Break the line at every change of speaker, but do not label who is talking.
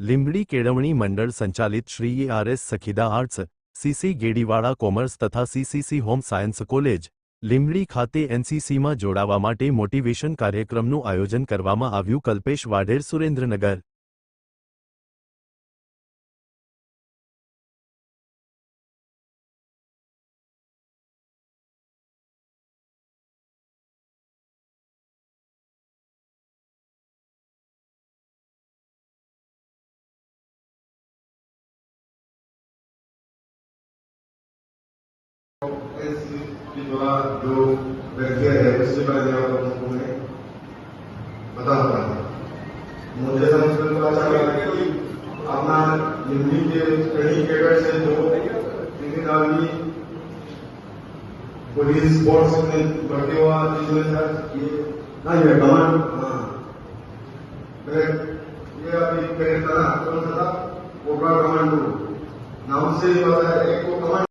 લીંબડી કેળવણી મંડળ સંચાલિત Shri RS Sakhida arts CC Gediwada commerce તથા CCC home science college, Limbdi ખાતે એનસીસીમાં જોડાવા માટે મોટિવેશન કાર્યક્રમનું આયોજન કરવામાં આવ્યું કલ્પેશ વાઢેર સુરેન્દ્રનગર.
के जो वेलफेयर है उसके बारे में आप लोगों को मैं बता रहा हूँ मुझे समझकर तो अच्छा लगा कि अपना हिंदी के ट्रेनिंग कैडेट से जो इंडियन आर्मी पुलिस फोर्स में भर्ती हुआ जिसमें सर ये
हाँ। ये कमांड
हाँ। मैं ये अभी कैडेट था ना कौन सा था कोबरा कमांडो नाम से ही पता है, एक को कमांड